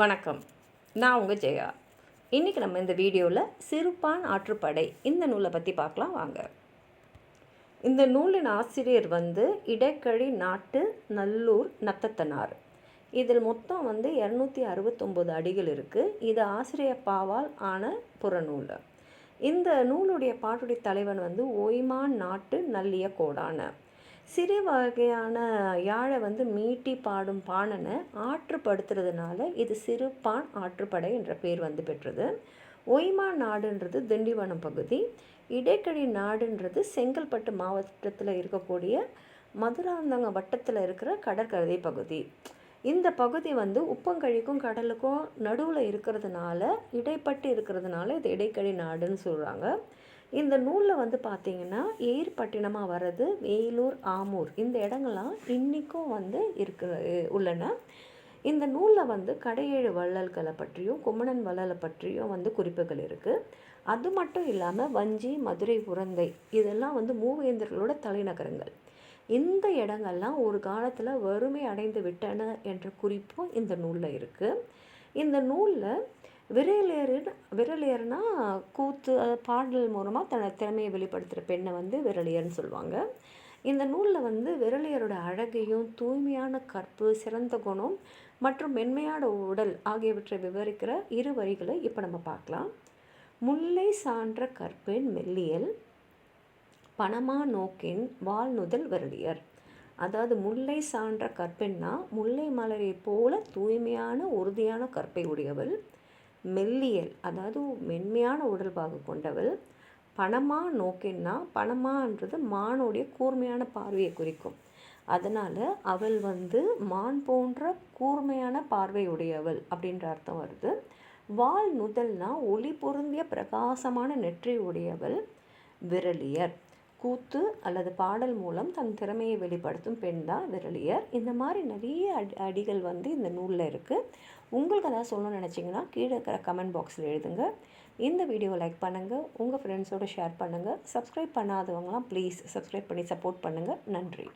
வணக்கம். நான் உங்கள் ஜெயா. இன்றைக்கி நம்ம இந்த வீடியோவில் சிறுபான் ஆற்றுப்படை இந்த நூலை பற்றி பார்க்கலாம் வாங்க. இந்த நூலின் ஆசிரியர் வந்து இடைக்கழி நாட்டு நல்லூர் நத்தத்தனார். இதில் மொத்தம் வந்து இரநூத்தி அறுபத்தொம்போது அடிகள் இருக்குது இது ஆசிரியர் பாவால் ஆன புறநூல். இந்த நூலுடைய பாட்டுடைய தலைவன் வந்து ஓய்மான் நாட்டு நல்லிய கோடான சிறு வகையான யாழை வந்து மீட்டி பாடும் பாணனை ஆற்றுப்படுத்துறதுனால இது சிறுபான் ஆற்றுப்படை என்ற பேர் வந்து பெற்றது. ஒய்மா நாடுன்றது திண்டிவனம் பகுதி. இடைக்கழி நாடுன்றது செங்கல்பட்டு மாவட்டத்தில் இருக்கக்கூடிய மதுராந்தங்க வட்டத்தில் இருக்கிற கடற்கரை பகுதி. இந்த பகுதி வந்து உப்பங்கழிக்கும் கடலுக்கும் நடுவில் இருக்கிறதுனால இடைப்பட்டு இருக்கிறதுனால இது இடைக்கழி நாடுன்னு சொல்கிறாங்க இந்த நூலில் வந்து பார்த்திங்கன்னா ஏர்பட்டினமாக வர்றது வேலூர் ஆமூர் இந்த இடங்கள்லாம் இன்றைக்கும் வந்து இருக்கு உள்ளன. இந்த நூலில் வந்து கடையேழு வள்ளல்களை பற்றியும் குமணன் வள்ளலை பற்றியும் வந்து குறிப்புகள் இருக்குது அது மட்டும் இல்லாமல் வஞ்சி மதுரை உரந்தை இதெல்லாம் வந்து மூவேந்தர்களோட தலைநகரங்கள். இந்த இடங்கள்லாம் ஒரு காலத்தில் வறுமை அடைந்து விட்டன என்ற குறிப்பும் இந்த நூலில் இருக்குது இந்த நூலில் விரலேறு விரலேறுனா கூத்து பாடல் மூலமாக தன்னோட திறமையை வெளிப்படுத்துகிற பெண்ணை வந்து விரலியர்னு சொல்லுவாங்க. இந்த நூலில் வந்து விரலியரோட அழகையும் தூய்மையான கற்பு சிறந்த குணம் மற்றும் மென்மையான உடல் ஆகியவற்றை விவரிக்கிற இரு வரிகளை இப்போ நம்ம பார்க்கலாம். முல்லை சான்ற கற்பின் மெல்லியல் பணமா நோக்கின் வாழ்நுதல் விரலியர். அதாவது முல்லை சான்ற கற்பெண்ணா முல்லை மலரை போல தூய்மையான உறுதியான கற்பை உடையவள். மெல்லியல் அதாவது மென்மையான உடல்பாகு கொண்டவள். பணமா நோக்கின்னா பணமான்றது மானுடைய கூர்மையான பார்வையை குறிக்கும். அதனால் அவள் வந்து மான் போன்ற கூர்மையான பார்வையுடையவள் அப்படின்ற அர்த்தம் வருது. வால் நுதல்னா ஒளி பொருந்திய பிரகாசமான நெற்றி உடையவள் விரலியர். கூத்து அல்லது பாடல் மூலம் தன் திறமையை வெளிப்படுத்தும் பெண் தான் விரலியர். இந்த மாதிரி நிறைய அடி அடிகள் வந்து இந்த நூலில் இருக்குது உங்களுக்கு ஏதாவது சொல்லணும்னு நினச்சிங்கன்னா கீழே இருக்கிற கமெண்ட் பாக்ஸில் எழுதுங்க. இந்த வீடியோவை லைக் பண்ணுங்கள் உங்கள் ஃப்ரெண்ட்ஸோடு ஷேர் பண்ணுங்கள் சப்ஸ்கிரைப் பண்ணாதவங்களாம் ப்ளீஸ் சப்ஸ்கிரைப் பண்ணி சப்போர்ட் பண்ணுங்கள் நன்றி.